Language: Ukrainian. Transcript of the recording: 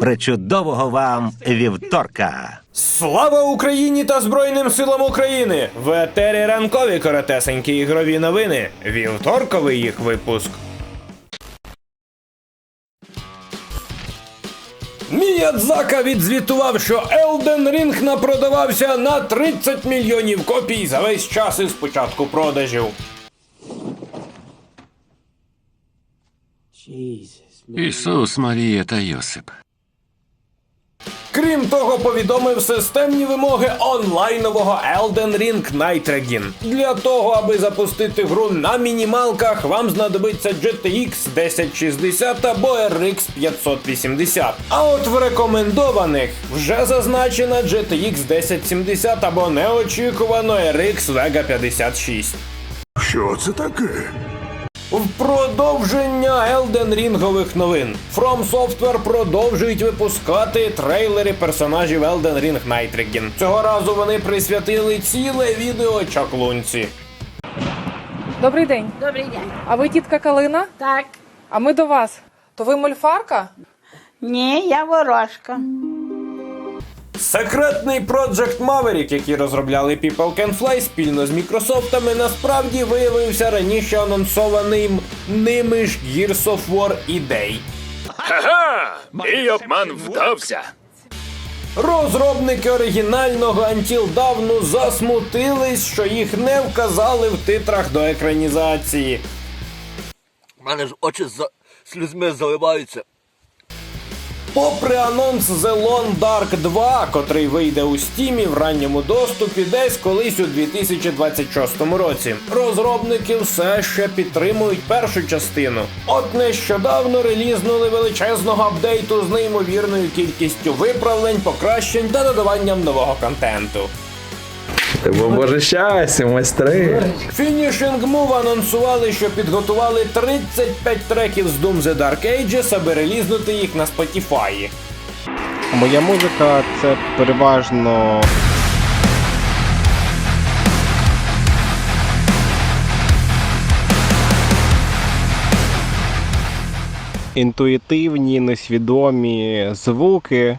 Причудового вам вівторка! Слава Україні та Збройним силам України! В етері ранкові коротесенькі ігрові новини. Вівторковий їх випуск. Міядзака відзвітував, що Elden Ring напродавався на 30 мільйонів копій за весь час із початку продажів. Ісус, Марія та Йосип. Крім того, повідомив системні вимоги онлайнового Elden Ring Night Для того, аби запустити гру на мінімалках, вам знадобиться GTX 1060 або RX 580. А от в рекомендованих вже зазначена GTX 1070 або неочікувано RX Vega 56. Що це таке? В продовження Elden Рінгових новин From Software продовжують випускати трейлери персонажів Elden Ring Night Цього разу вони присвятили ціле відео чаклунці. Добрий день. Добрий день. А ви тітка Калина? Так. А ми до вас. То ви мольфарка? Ні, я ворожка. Секретний Project Maverick, який розробляли People Can Fly спільно з Мікрософтами, насправді виявився раніше анонсованим ними ж Gears of War ідей. Ага! Мій обман вдався. Розробники оригінального Until давно засмутились, що їх не вказали в титрах до екранізації. У мене ж очі за слізьми заливаються. Попри анонс The Lone Dark 2, котрий вийде у стімі в ранньому доступі десь колись у 2026 році, розробники все ще підтримують першу частину. От нещодавно релізнули величезного апдейту з неймовірною кількістю виправлень, покращень та додаванням нового контенту. Ти боже щастя, майстри. Finishing Move анонсували, що підготували 35 треків з Doom The Dark Ages, аби релізнути їх на Spotify. Моя музика це переважно. Інтуїтивні, несвідомі звуки.